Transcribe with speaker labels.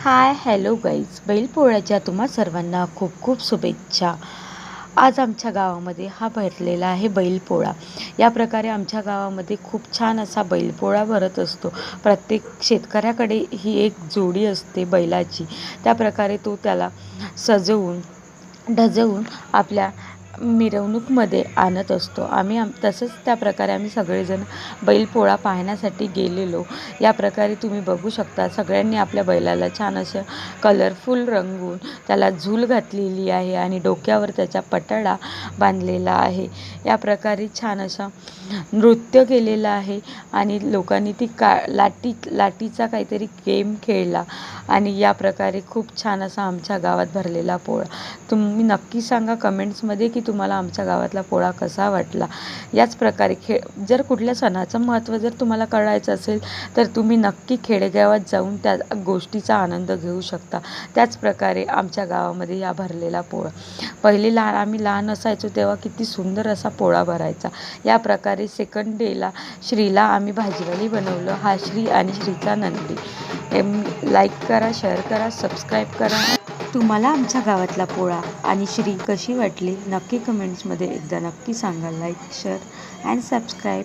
Speaker 1: Hi hello guys. बैलपोळ्याच्या तुम्हा सर्वांना खूप खूप शुभेच्छा. आज आमच्या गावामध्ये हा भरलेला आहे बैलपोळा. या प्रकारे आमच्या गावामध्ये खूप छान असा बैलपोळा भरत असतो. प्रत्येक शेतकऱ्याकडे ही एक जोडी असते बैलाची. त्या प्रकारे तो त्याला सजवून डजवून आपल्या मिरवणूकमध्ये आणत असतो. आम्ही आम तसंच त्या प्रकारे आम्ही सगळेजण बैलपोळा पाहण्यासाठी गेलेलो. या प्रकारे तुम्ही बघू शकता सगळ्यांनी आपल्या बैलाला छान असं कलरफुल रंगून त्याला झूल घातलेली आहे आणि डोक्यावर त्याचा पटाडा बांधलेला आहे. या प्रकारे छान असा नृत्य केलेलं आहे आणि लोकांनी ती का लाटी लाटीचा काहीतरी गेम खेळला आणि या प्रकारे खूप छान असा आमच्या गावात भरलेला पोळा. तुम्ही नक्की सांगा कमेंट्समध्ये की तुम्हाला आमच्या गावातला पोळा कसा वाटला? याच प्रकारे खेळ जर कुठल्या सणाचं महत्त्व जर तुम्हाला कळायचं असेल तर तुम्ही नक्की खेडेगावात जाऊन त्या गोष्टीचा आनंद घेऊ शकता. त्याच प्रकारे आमच्या गावामध्ये या भरलेला पोळा. पहिले लहान आम्ही लहान असायचो तेव्हा किती सुंदर असा पोळा भरायचा. या प्रकारे सेकंड डेला श्रीला आम्ही भाजीवाली बनवलं हा श्री आणि श्रीचा नंदी. लाईक करा शेअर करा सबस्क्राईब करा. तुम्हाला आमच्या गावातला पोळा आणि श्री कशी वाटली? नक्की कमेंट्समध्ये एकदा नक्की सांगा लाईक शेअर अँड सबस्क्राईब